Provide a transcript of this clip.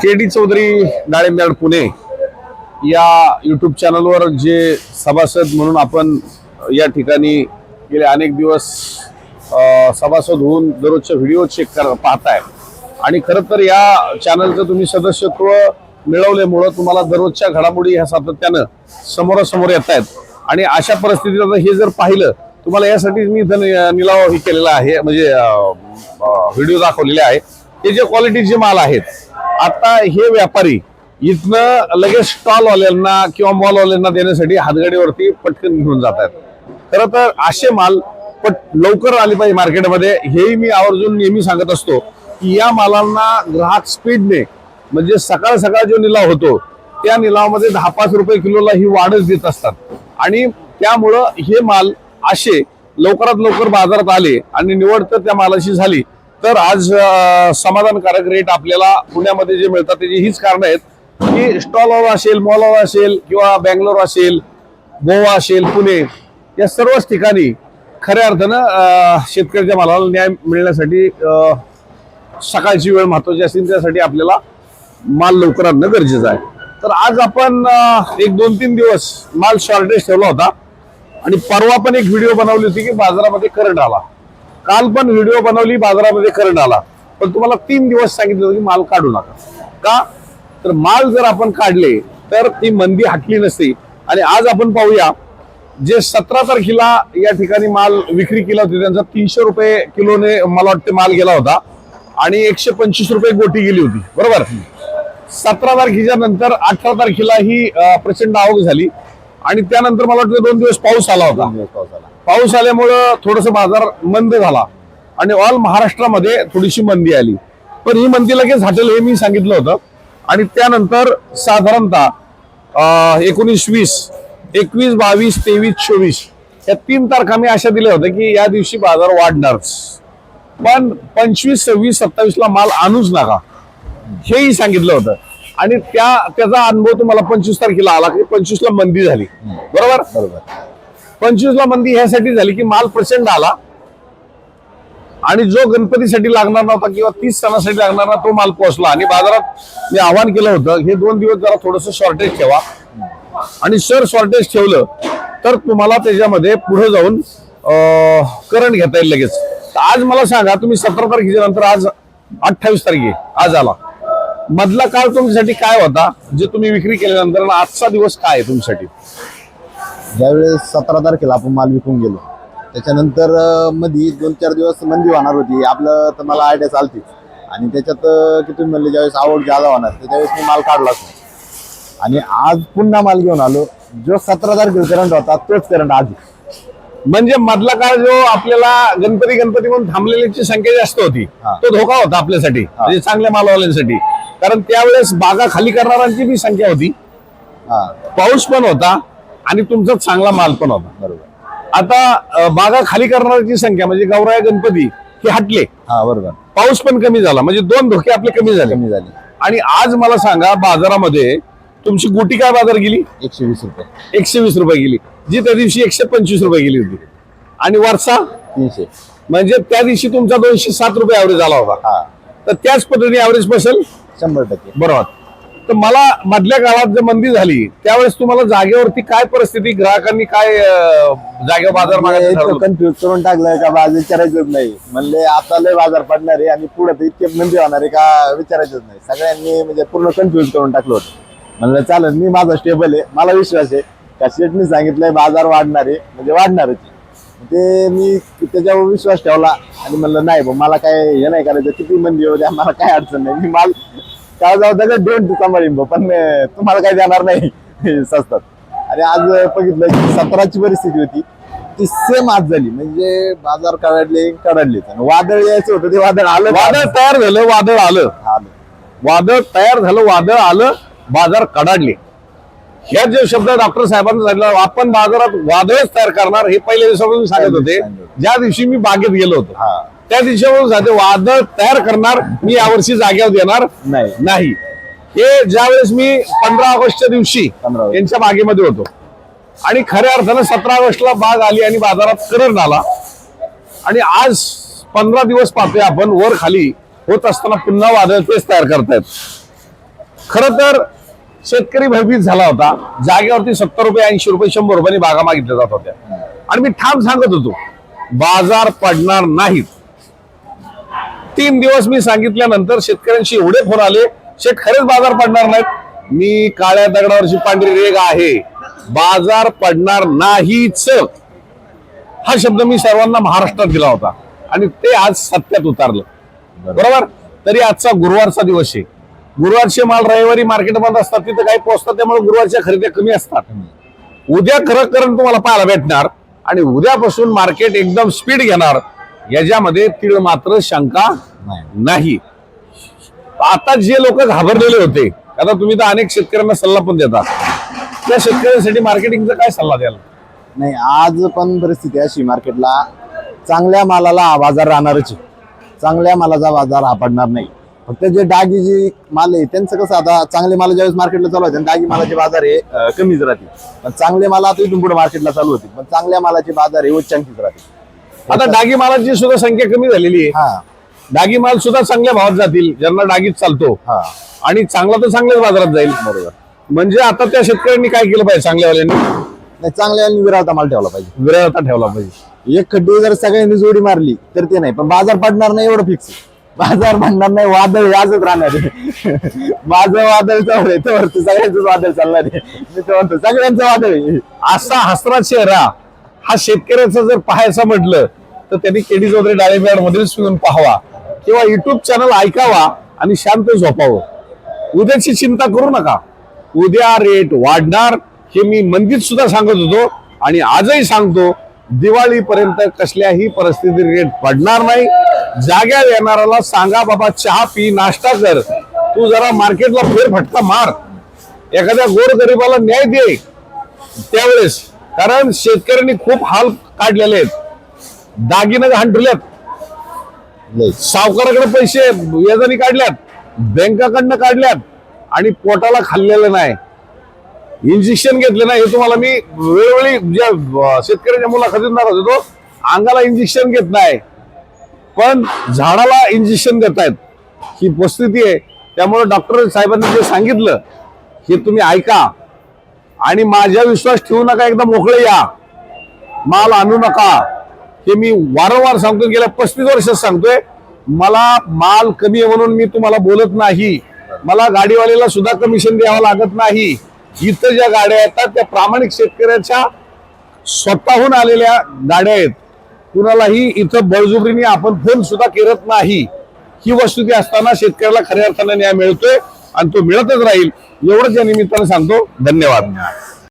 के D Chaudhari डाळिंब्याड पुणे या YouTube चॅनलवर जे सभासद म्हणून आपण या ठिकाणी गेले अनेक दिवस सभासद होऊन दररोजचे व्हिडिओ चेक कर पाहताय. आणि खरं तर या चॅनलचं तुम्ही सदस्यत्व मिळवल्यामुळं तुम्हाला दररोजच्या घडामोडी ह्या सातत्यानं समोरासमोर येत आहेत आणि अशा परिस्थितीत आता हे जर पाहिलं तुम्हाला यासाठी मी इथं निलाव हे केलेला आहे म्हणजे व्हिडिओ दाखवलेले आहे. हे जे क्वालिटीचे माल आहेत आता हे व्यापारी इथनं लगेच स्टॉलवाल्यांना किंवा मॉलवाल्यांना देण्यासाठी हातगाडीवरती पटकन घेऊन जात आहेत. खरं तर असे माल पट लवकर आले पाहिजे मार्केटमध्ये. हेही मी आवर्जून नेहमी सांगत असतो की या मालांना ग्राहक स्पीडने म्हणजे सकाळ सकाळ जो निलाव होतो त्या निलावामध्ये दहा पाच रुपये किलोला ही वाढच देत असतात. आणि त्यामुळं हे माल असे लवकरात लवकर बाजारात आले आणि निवड तर त्या मालाची झाली तर आज समाधानकारक रेट आपल्याला पुण्यामध्ये जे मिळतात त्याची हीच कारण आहेत की स्टॉलवर असेल मॉलवर असेल किंवा बँगलोर असेल गोवा असेल पुणे या सर्वच ठिकाणी खऱ्या अर्थानं शेतकऱ्याच्या मालाला न्याय मिळण्यासाठी सकाळची वेळ महत्वाची असेल त्यासाठी आपल्याला माल लवकर आणणं गरजेचं आहे. तर आज आपण एक दोन तीन दिवस माल शॉर्टेज ठेवला होता आणि परवा पण एक व्हिडिओ बनवली होती की बाजारामध्ये करंट आला. काल पण व्हिडिओ बनवली बाजारामध्ये करंट आला पण तुम्हाला तीन दिवस सांगितलं की माल काढू नका. का? तर माल जर आपण काढले तर ती मंदी हटली नसती. आणि आज आपण पाहूया जे सतरा तारखेला या ठिकाणी माल विक्री केला होती त्यांचा तीनशे रुपये किलोने मला वाटते माल गेला होता. आणि एकशे पंचवीस रुपये गोटी गेली होती. बरोबर? सतरा तारखेच्या नंतर अठरा तारखेला ही प्रचंड आवक झाली. आणि त्यानंतर मला वाटतं दोन दिवस पाऊस आला होता. पाऊस आला. पाऊस आल्यामुळं थोडस बाजार मंद झाला. आणि ऑल महाराष्ट्रामध्ये थोडीशी मंदी आली. पण ही मंदी लगेच हटेल हे मी सांगितलं होतं. आणि त्यानंतर साधारणतः एकोणीस वीस एकवीस बावीस तेवीस चोवीस या तीन तारखा मी अशा दिल्या होत्या की या दिवशी बाजार वाढणारच. पण पंचवीस सव्वीस सत्तावीसला माल आणूच नका. हेही सांगितलं होतं. आणि त्या त्याचा अनुभव तुम्हाला पंचवीस तारखेला आला की पंचवीसला मंदी झाली. बरोबर? बरोबर. पंचवीसला मंदी ह्यासाठी झाली की माल प्रचंड आला. आणि जो गणपतीसाठी लागणार नव्हता किंवा तीस सणासाठी लागणार ना तो माल पोहोचला. आणि बाजारात मी आव्हान केलं होतं हे दोन दिवस जरा थोडस शॉर्टेज ठेवा. आणि सर शॉर्टेज ठेवलं तर तुम्हाला त्याच्यामध्ये पुढे जाऊन करंट घेता येईल लगेच. आज मला सांगा तुम्ही सतरा तारखेच्या नंतर आज अठ्ठावीस तारखे आज आला. मधला काळ तुमच्यासाठी काय होता जे तुम्ही विक्री केल्यानंतर आजचा दिवस काय आहे तुमच्यासाठी? ज्यावेळेस सतरा तारखेला आपण माल विकून गेलो त्याच्यानंतरमध्ये दोन चार दिवस मंदी होणार होती आपलं तर मला आयडिया चालतीच. आणि त्याच्यात अं, की तुम्ही म्हणले ज्यावेळेस आवड जादा होणार तर त्यावेळेस मी माल काढलाच नाही आणि आज पुन्हा माल घेऊन आलो जो सतरा तारखेला करंट होता तोच करंट आज. म्हणजे मधला काळ जो आपल्याला गणपती गणपती म्हणून थांबलेल्याची संख्या जास्त होती. तो धोका होता आपल्यासाठी म्हणजे चांगल्या मालवाल्यांसाठी. कारण त्यावेळेस बागा खाली करणाऱ्यांची बी संख्या होती. पाऊस पण होता आणि तुमचा चांगला माल पण होता. बरोबर. आता बागा खाली करणाऱ्यांची संख्या म्हणजे गौराया गणपती हे हटले. हा बरोबर. पाऊस पण कमी झाला म्हणजे दोन धोके आपले कमी झाले. कमी झाली. आणि आज मला सांगा बाजारामध्ये तुमची गुटी काय बाजार गेली? एकशे वीस रुपये. एकशे वीस रुपये गेली. जी त्या दिवशी एकशे पंचवीस रुपये गेली होती. आणि वरचा? तीनशे. म्हणजे त्या दिवशी तुमचा दोनशे सात रुपये ॲव्हरेज आला होता. हा. तर त्याच पद्धतीने ॲव्हरेज बसेल? शंभर टक्के. बरोबर. तर मला मधल्या काळात जर मंदी झाली त्यावेळेस तुम्हाला जागेवरती काय परिस्थिती ग्राहकांनी काय जागेवर बाजार? कन्फ्युज करून टाकलंय का बाजार विचारायचंच नाही म्हणले आता लय बाजार पडणार आहे आणि पुढे तर इतके मंदी होणार आहे का विचारायचंच नाही सगळ्यांनी म्हणजे पूर्ण कन्फ्युज करून टाकलं होतं म्हणलं चालेल मी माझा स्टेबल आहे मला विश्वास आहे का शेटनी सांगितलंय बाजार वाढणार आहे म्हणजे वाढणारच. ते मी त्याच्यावर विश्वास ठेवला आणि म्हणलं नाही बा मला काय हे नाही करायचं किती मंदी होऊ द्या मला काय अडचण नाही मी माल काय जाऊ त्याच्या दोन सांभाळीन भाऊ पण तुम्हाला काही देणार नाही. सस्तात. आणि आज बघितलं की सतराची परिस्थिती होती. ती सेम आज झाली. म्हणजे बाजार काढले काढले वादळ यायचं होतं ते वादळ आलं वादळ तयार झालं वादळ आलं. आलं. वादळ तयार झालं वादळ आलं बाजार कडाडले. ह्या जे शब्द डॉक्टर साहेबांनी सांगितलं आपण बाजारात वादळच तयार करणार हे पहिल्या दिवसापासून सांगत होते. ज्या दिवशी मी बागेत गेलो होतो. हा. त्या दिवसापासून सांगते वादळ तयार करणार मी यावर्षी जागेवर देणार नाही. नाही. हे ज्यावेळेस मी पंधरा ऑगस्टच्या दिवशी 15 ऑगस्ट. यांच्या बागेमध्ये होतो. आणि खऱ्या अर्थानं सतरा ऑगस्टला बाग आली आणि बाजारात करंट आला आणि आज पंधरा दिवस पाहतोय आपण वर खाली होत असताना पुन्हा वादळ तेच तयार करतायत. खर तर शेतकरी भयभीत झाला होता. जागेवरती सत्तर रुपये ऐंशी रुपये शंभर रुपयांनी बागा मागितल्या जात होत्या. आणि मी ठाम सांगत होतो बाजार पडणार नाहीत. तीन दिवस मी सांगितल्यानंतर शेतकऱ्यांशी एवढे फोन आले शेत खरेच बाजार पडणार नाहीत. मी काळ्या दगडावरची पांढरी रेग आहे. बाजार पडणार नाहीच. हा शब्द मी सर्वांना महाराष्ट्रात दिला होता. आणि ते आज सत्यात उतारलं. बरोबर? तरी आजचा गुरुवारचा दिवस आहे. गुरुवारचे माल रविवारी मार्केट बंद असतात तिथं काही पोहोचतात त्यामुळे गुरुवारच्या खरेदी कमी असतात. उद्या खरं करण तुम्हाला पाहायला भेटणार आणि उद्यापासून मार्केट एकदम स्पीड घेणार. याच्यामध्ये तीळ मात्र शंका नाही. आता जे लोक घाबरलेले होते आता तुम्ही तर अनेक शेतकऱ्यांना सल्ला पण देता. त्या शेतकऱ्यांसाठी मार्केटिंगचा काय सल्ला द्याल? नाही आज पण परिस्थिती अशी मार्केटला. चांगल्या मालाला हा बाजार राहणारच आहे. चांगल्या मालाचा बाजार हा पडणार नाही. फक्त जे डागी जी माल आहे त्यांचं कसं आता चांगले माल ज्यावेळेस मार्केटला चालू होते डागी मालाचे बाजार हे अं, कमीच राहतील पण चांगले माल आता इथून पुढे मार्केटला चालू होतील पण चांगल्या मालाचे बाजार हे उच्चांकीच राहतील आता डागी मालाची सुद्धा संख्या कमी झालेली आहे. हा. डागी माल सुद्धा चांगल्या भावात जातील ज्यांना डागीत चालतो. हा. आणि चांगला तर चांगल्याच बाजारात जाईल. बरोबर. म्हणजे आता त्या शेतकऱ्यांनी काय केलं पाहिजे? चांगल्यावाल्यांनी? नाही चांगल्या आणि विरावता माल ठेवला पाहिजे. विरळता ठेवला पाहिजे. एक खड्डी जर सगळ्यांनी जोडी मारली तर ते नाही. पण बाजार पडणार नाही एवढं फिक्स बाजार पडणार नाही वादळ आजच राहणार आहे. माझं वादळ चालू आहे तर सगळ्यांचं वादळ चालणार आहे. मी तर म्हणतो सगळ्यांचं वादळ आहे. असा हसरा चेहरा हा शेतकऱ्याचा जर पाहायचा म्हटलं तर त्यांनी केडी चौधरी डाळिंब्याड मध्येच येऊन पाहावा. किंवा युट्यूब चॅनल ऐकावा आणि शांत झोपावं. उद्याची चिंता करू नका. उद्या रेट वाढणार हे मी मंदीत सुद्धा सांगत होतो आणि आजही सांगतो दिवाळीपर्यंत कसल्याही परिस्थितीत रेट पडणार नाही. जाग्या येणाऱ्याला सांगा बाबा चहा पी नाश्ता कर. तू जरा मार्केटला फेरफटका मार. एखाद्या गोरगरिबाला न्याय दे. त्यावेळेस कारण शेतकऱ्यांनी खूप हाल काढलेले आहेत. दागिनं घाण ठेवल्यात सावकाराकडे पैसे व्याजाने काढल्यात बँकाकडनं काढल्यात आणि पोटाला खाल्लेलं नाही. इंजेक्शन घेतलं नाही हे तुम्हाला मी वेळोवेळी ज्या शेतकऱ्याच्या मुलाखतीत नाराज होतो अंगाला इंजेक्शन घेत नाही. पण झाडाला इंजेक्शन देत आहेत ही परिस्थिती आहे. त्यामुळे डॉक्टर साहेबांनी जे सांगितलं हे तुम्ही ऐका. आणि माझ्या विश्वास ठेवू नका एकदा मोकळे या. माल आणू नका. हे मी वारंवार सांगतो गेल्या पस्तीस वर्षात सांगतोय. मला माल कमी आहे म्हणून मी तुम्हाला बोलत नाही. मला गाडीवाल्याला सुद्धा कमिशन द्यावं लागत नाही. इथं ज्या गाड्या येतात त्या प्रामाणिक शेतकऱ्याच्या स्वतःहून आलेल्या गाड्या आहेत. कुणालाही इथं बळजुबरीने आपण फोन सुद्धा करत नाही. ही वस्तुती असताना शेतकऱ्याला खऱ्या अर्थाने न्याय मिळतोय आणि तो मिळतच राहील. एवढंच या निमित्तानं सांगतो. धन्यवाद.